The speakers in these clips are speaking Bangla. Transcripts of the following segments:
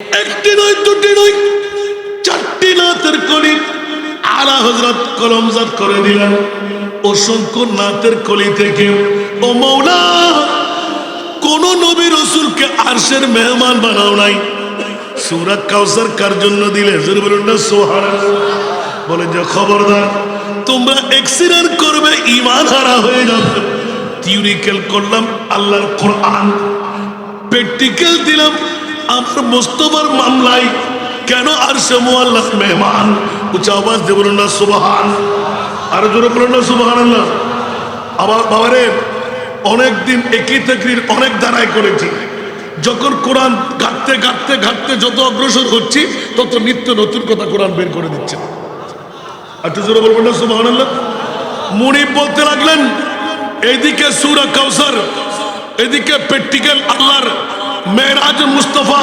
একটি নয়, দুটি নয়, চারটি নাতের কলি। আলা হজরত কলমজাত করে দিলেন। অসংখ্য নাতের কলি থেকে। ও মৌলা, কোন নবী রসুলকে আরশের মেহমান বানাও নাই। সুরাত কাউসার কার জন্য দিলে? বলে, যে খবরদার, তোমরা এক্সিডেন্ট করবে ইমান হারা হয়ে যাবে। থিওরিক্যাল করলাম, আল্লাহর কোরআন। প্র্যাকটিক্যাল দিলাম আমার মোস্তফার মামলায় কেন আর সে মেহমান? উচ্চ দিয়ে বলুন না, সুবাহান। আর জোরে বলুন না সুবাহান আল্লাহ আমার বাবারে, অনেকদিন একই তকরির অনেক দাঁড়ায় করেছি। যখন কোরআন ঘাটতে ঘাটতে ঘাটতে যত অগ্রসর হচ্ছি, তত নিত্য নতুন কথা কোরআন বের করে দিচ্ছে। একটু জোরে বলবেন না আল্লাহ মুনিব বলতে লাগলেন, এইদিকে সুরা কাউসার এদিকে প্র্যাকটিক্যাল আল্লাহর মেয়েরাজ মুস্তফা,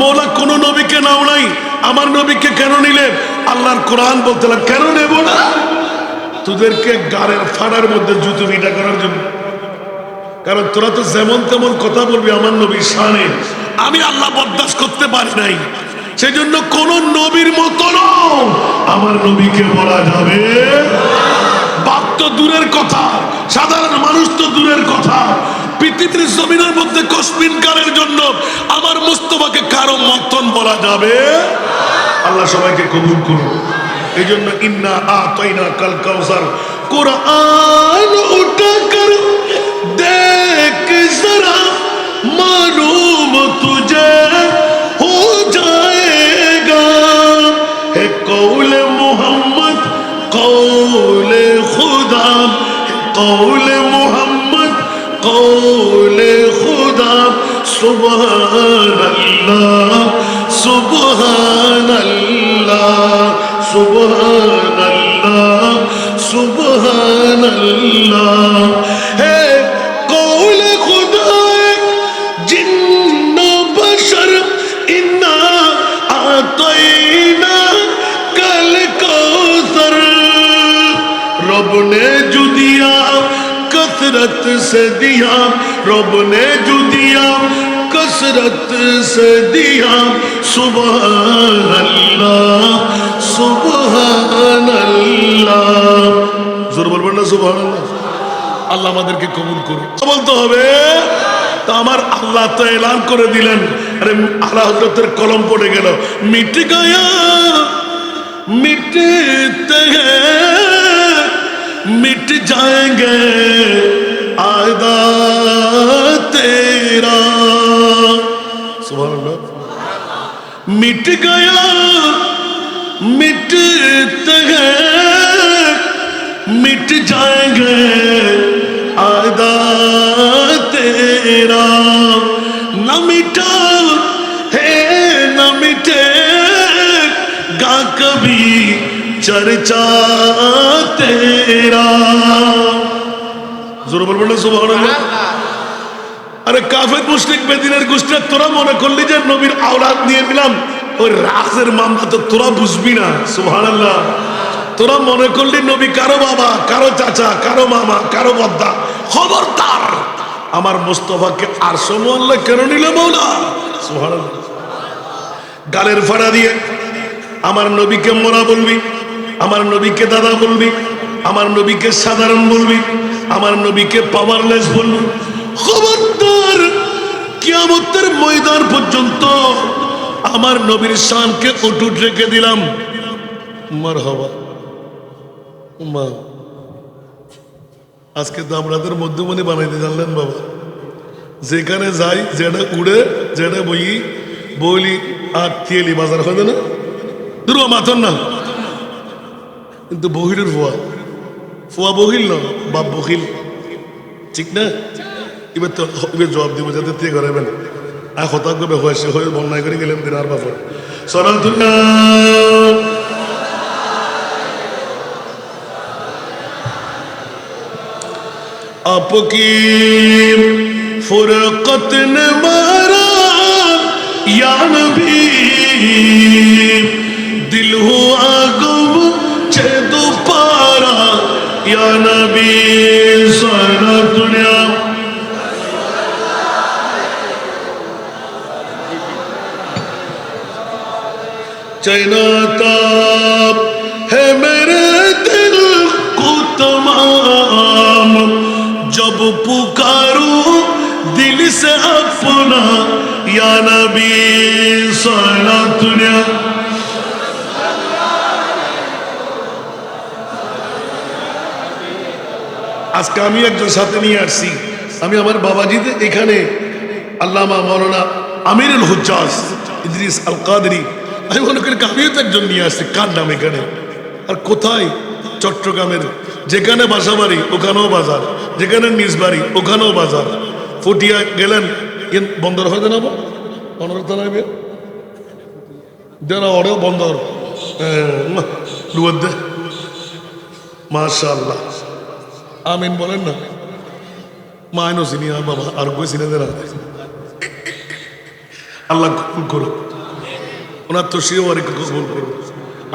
মৌলা কোন নবীকে নাও নাই। আমার নবীকে কেন নিলে? আল্লাহর কোরআন বলতে কেন নেব না? তোদেরকে গাড়ের ফাড়ার মধ্যে জুতো মিটা করার জন্য। কারণ তোরা তো যেমন তেমন কথা বলবি আমার নবীর শানে। আমি আল্লাহ বরদাস্ত করতে পারি নাই। সেই জন্য কোন নবীর মতো আমার নবীকে বলা যাবে, বাপ তো দূরের কথা, সাধারণ মানুষ তো দূরের কথা। পৃথিবীর জমিনের মধ্যে কসমিনকারের জন্য আমার মুস্তফাকে কারও মতন বলা যাবে? আল্লাহ সবাইকে কবুল করুন। এই জন্য ইন্না আতইনা কাল কাউসার। কোরআন উঠা কর দেখ জরা মালুম তুঝে হো জায়েগা হে কৌল মোহাম্মদ, কৌলে খুদা কৌলে सुबहान अल्लाह सुबहान अल्लाह सुबहान अल्लाह सुबहान अल्लाह है कौल खुदा जिन्न बशर इन्ना आतैना कल कौसर रब ने जो दिया कसरत से दिया रब ने जो दिया कसरत से दिया सुबह اللہ सुबह अल्लाह জোর বলবেন না সুবাহ আল্লাহ আমাদেরকে কবুল করুন বলতে হবে, তো আমার আল্লাহ তো এলান করে দিলেন। আরে, আল্লাহ হজরতের কলম পড়ে গেল। মিটে গয়া মিটতে মিট जाएंगे আয়দা তেরা। سبحان اللہ۔ مٹ گیا مٹتے ہیں مٹ جائیں گے۔ آدھا تیرا۔ نہ مٹا ہے، نہ مٹے۔ گا کبھی چرچا تیرا۔ ضرور بول سبحان اللہ۔ আরে কাফের মুশরিক বেদিনের গোষ্ঠী তোরা মনে করলি যে নবীর আওলাদ নিয়ে নিলাম? ওই রাজের মামলা তো তোরা বুঝবি না, সুবহানাল্লাহ। তোরা মনে করলি নবী কারও বাবা, কারও চাচা, কারও মামা, কারও বদ্দা। খবরদার! আমার মোস্তফাকে আর সমল্লা কেন নিলে মৌলা? সুবহানাল্লাহ। গালের ফাড়া দিয়ে, আমার নবীকে মোরা বলবি, আমার নবীকে দাদা বলবি, আমার নবীকে সাধারণ বলবি, আমার নবীকে পাওয়ারলেস বলবি। খবরদার, কিয়ামতের ময়দান পর্যন্ত আমার নবীর শানকে অটুট রেখে দিলাম। মার হবা মা আজকে তো আপনাদের মধ্যমণি বানাইতে জানলেন বাবা। যেখানে যাই, যেটা উড়ে, যেটা বই বলি আর তিয়েলি বাজার হয় না দুর্বা মাথন না? কিন্তু বহিরের ফুয়া ফুয়া বহিল না, বাপ বহিল। ঠিক না? এবার তো এবার জবাব দিব যাতে তে ঘরে বেলে আর হতা করবে হয়েছে হয়ে বন্যায় করে গেলেন দিন আর বাপর। সরাল আপকি ফুরকত নে মারা দিল হুয়া গুম চেদু পারা নবী। চাইনা তাপ হে মেরে দিল কো তমাম জব পুকারু, দিল সে আপনা। ইয়া নবী সালাত আজকে আমি একজন সাথে নিয়ে আসছি। আমি আমার বাবাজিতে এখানে আল্লামা মৌলানা আমিরুল হুজ্জাজ ইদ্রিস আল কাদরি আমি মনে করি আমিও তো একজন নিয়ে আসছি, কার নাম এখানে? আর কোথায়? চট্টগ্রামের। যেখানে বাসা বাড়ি, ওখানেও বাজার। যেখানে নিজ বাড়ি, ওখানেও বাজার। ফুটিয়া গেলেন বন্দর হয়ে দেন বন্দর তো নাইবে দেন ওরেও বন্দর। লুয়ার দে। আমিন বলেন না। মায়নো চিনি, আর বাবা, আর কই চিনে দেন? আল্লাহ করুক। ওনার তো সেও আর কবুল করুক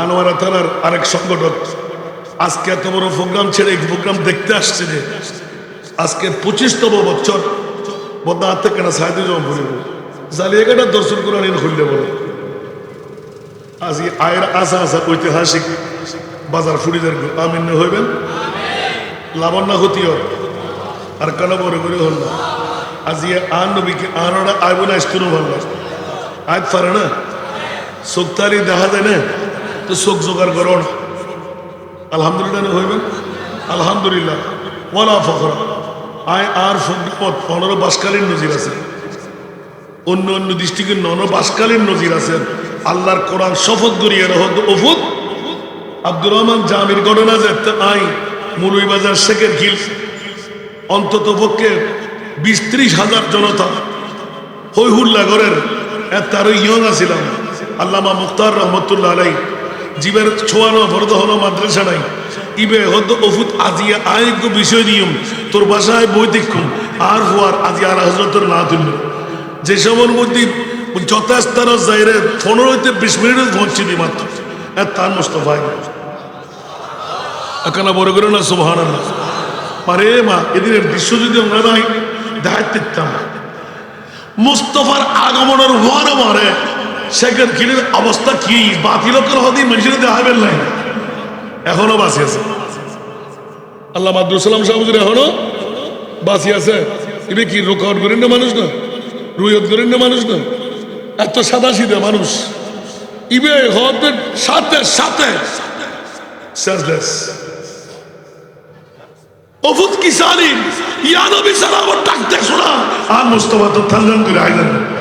আনোয়ারা থানার আরেক সংগঠক, আজকে এত বড় প্রোগ্রাম ছেড়ে এই প্রোগ্রাম দেখতে আসছে যে আজকে পঁচিশতম বছর বদনা হাত থেকে না সাহায্য জমা করিব জালিয়াঘাটা দর্শন করে আনিন খুললে বলে। আজ আয়ের আশা আশা ঐতিহাসিক বাজার ফুরিদের আমিন হইবেন? লাবণ্য ক্ষতিও আর কেন বড় করে হল না? আজ ইয়ে আন নবীকে আনোটা আইব না স্তুনও ভালো না আজ পারে না? শোকতারি দেখা যায় না? তো শোক জোগাড় করো। না আলহামদুলিল্লাহ না হইবেন আলহামদুলিল্লাহ। ওয়ালা ফখরা। আয় আর ফকরাপথ পনেরো বাসকালীন নজির আছে। অন্য অন্য দৃষ্টিকে নন বাসকালীন নজির আছে। আল্লাহর কোরআন শপথ করিয়ে রহদ ওফুদ আব্দুর রহমান জামির ঘটনা যে আই মুরুইবাজার শেখের খিল। অন্তত পক্ষে বিশ ত্রিশ হাজার জনতা হই হুল্লা ঘরের। তার ইয়ং আছিলাম। আল্লামা মুক্তার রহমতুল্লাহ আলাই জীবের ছোয়ানো ভরদ হলো মাদ্রাসা নাই। ইবে হদ ওফুত আজিয়া আয়োগ্য বিষয় নিয়ম। তোর বাসায় বৈদিক্ষম আর হওয়ার আজি আর হজরতর না তুলল যে সময়ের মধ্যে যথাস্থান যাইরে পনেরো হইতে বিশ মিনিট পৌঁছে দি মাত্র। আর তার মোস্তফায় এখানে বড় করে না সুবহান পারে মা, এদিনের দৃশ্য যদি আমরা নাই দায়িত্ব মুস্তফার আগমনের ভরে ভরে শেখের খিলের অবস্থা কি? বাতিলকের হদি মানুষের দেখাবেন নাই। এখনও বাঁচি আছে। আল্লাহ মাদুসালাম সাহেব এখনও বাঁচি আছে। এবে কি রোকাউট করেন না মানুষ না? রুয়ত করেন না মানুষ না? এত সাদা সিধে মানুষ। ইবে হতে সাথে সাথে। Senseless. অফুত কি সালিম? ইয়ানবি সালামত ডাকতে শোনা। আর মুস্তফা তো থানজান করে আইলেন।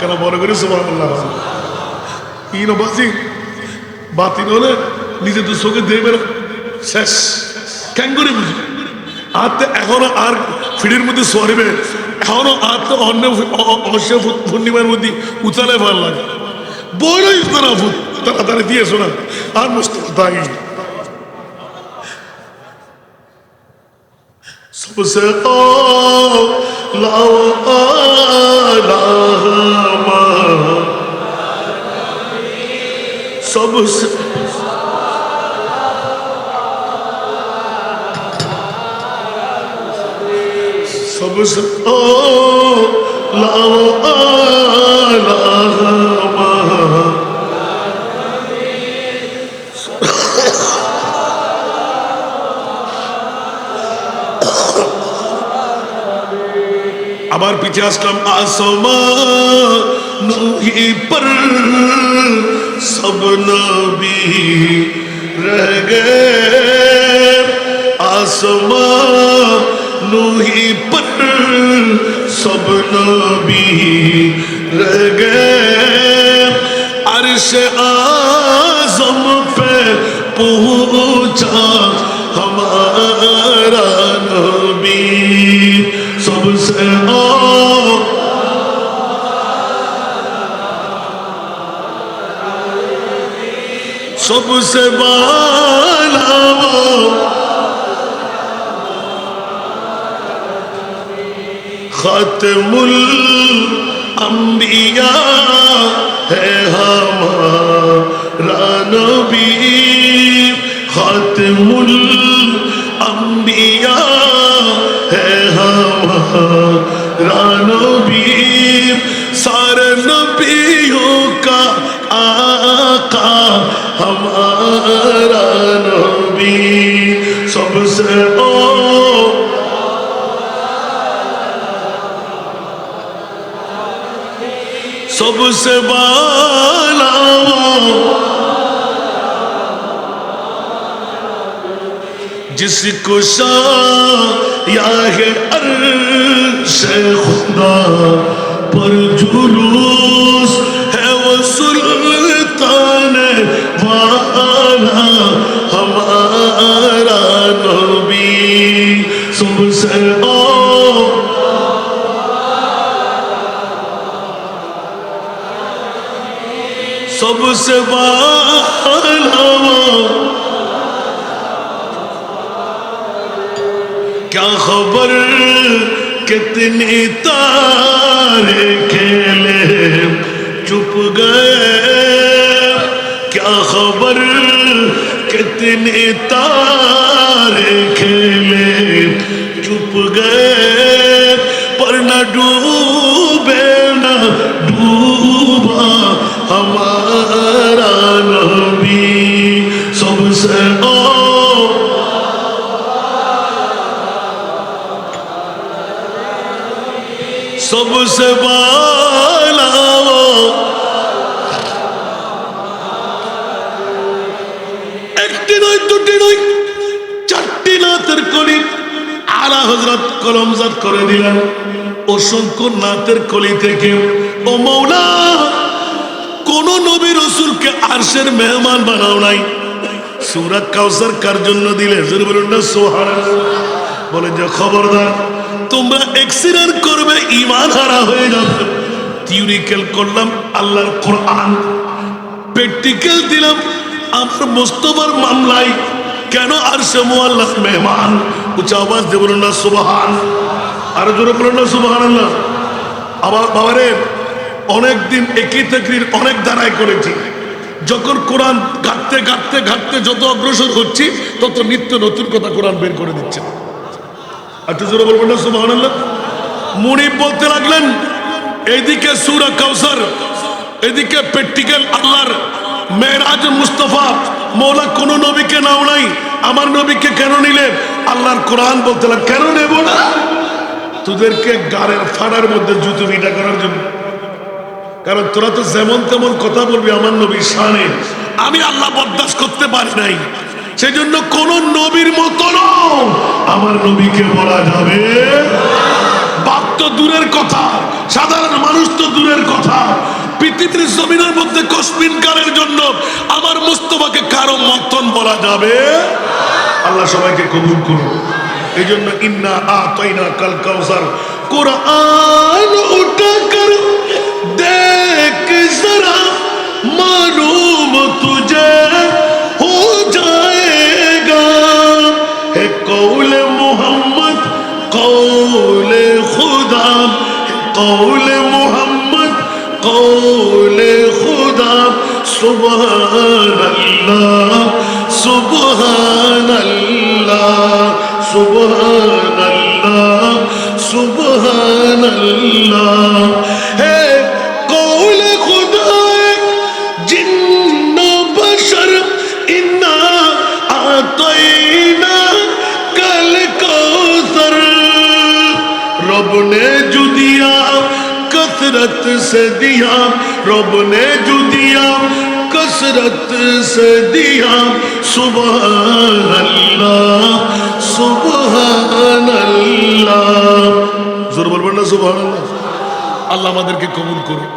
কেন মনে করি সুবহানাল্লাহ কি নবাজি বাতিল হলে নিজের তো চোখে দেবে শেষ। কেন করে বুঝি। আর এখনও আর ফিড়ির মধ্যে সরবে। এখনও আর তো অন্য অবশ্যই পূর্ণিমার মধ্যে উচালে ভালো লাগে। বড়ই তারা তাড়াতাড়ি দিয়েছ না। আর মুস্ত তাই সবসে ও লাও সবুজ। সবুজ। ও লাও আবার পিছিয়ে আসলাম আসমান নুহি পর। सब नबी रह गए आसमां ही पर सब नबी रह गए अर्श आजम पे पहुंचा সবসে বালাবো খতমুল অম্বিয়া হে হামারা নবী খতমুল অম্বিয়া হে হামারা سب سے بالا۔ جس کو شاہ یا ہے عرش خدا پر جلوس ہے وہ سلطان والا۔ ہمارا نبی سب سے بالا سب سے بالا کیا خبر کتنی تارے کھیلے چپ گئے؟ کیا خبر کتنی تارے کھیلے একটি নয়, দুটি নয়, চারটি নাতের কলি আলা হজরত কলমজাত করে দিলেন। অসংখ্য নাতের কলি থেকে। ও মৌলা, কোন নবী রসুলকে আরশের মেহমান বানাও নাই। সুরাত কাউসার কার জন্য দিলে? না বলে, যে খবরদার, তোমরা এক্সিডেন্ট করবে ইমান হারা হয়ে যাবে। থিওরিক্যাল করলাম, আল্লাহর কোরআন। প্র্যাকটিক্যাল দিলাম আমার মোস্তফার মামলায় কেন আর সে মেহমান? উঁচা আওয়াজ দিয়ে না, সুবাহান। আরও জোরে বলুন না সুবাহান আল্লাহ আবার বাবারে, অনেকদিন একই চাকরির অনেক দাঁড়াই করেছি। যখন কোরআন ঘাটতে ঘাটতে ঘাটতে যত অগ্রসর হচ্ছি, তত নিত্য নতুন কথা কোরআন বের করে দিচ্ছে। একটু জোরে বলবেন না সুবাহ মুনি বলতে লাগলেন, এইদিকে সুরা কাউসার এদিকে প্র্যাকটিক্যাল আল্লাহর মেয়েরাজ মুস্তফা, মৌলা কোন নবীকে নাও নাই। আমার নবীকে কেন নিলেন আল্লাহর কোরআন বলতে কেন নেব না? তোদেরকে গাড়ের ফাড়ার মধ্যে জুতো বিটা করার জন্য। কারণ তোরা তো যেমন তেমন কথা বলবি আমার নবীর শানে। আমি আল্লাহ বরদাস্ত করতে পারি নাই। সেই জন্য কোন নবীর মতো আমার নবীকে বলা যাবে, বাপ তো দূরের কথা, সাধারণ মানুষ তো দূরের কথা। পৃথিবীর জমিনের মধ্যে কসমিনকারের জন্য আমার মুস্তফাকে কারও মন্থন বলা যাবে? আল্লাহ সবাইকে কবুল করুন। এই জন্য ইন্না আতইনা কাল কাউসার। কোরআন উঠা দেখ মালুম হো হে কৌলে মোহাম্মদ, কৌলে কৌল রব নে জুদিয়া কসরত সে দিয়া। রব নে জুদিয়া কসরত সে দিয়া। সুবহ আল্লাহ সুবহ আল্লাহ জোর বলবেন না সুবহ আল্লাহ আল্লাহ আমাদেরকে কবুল করুন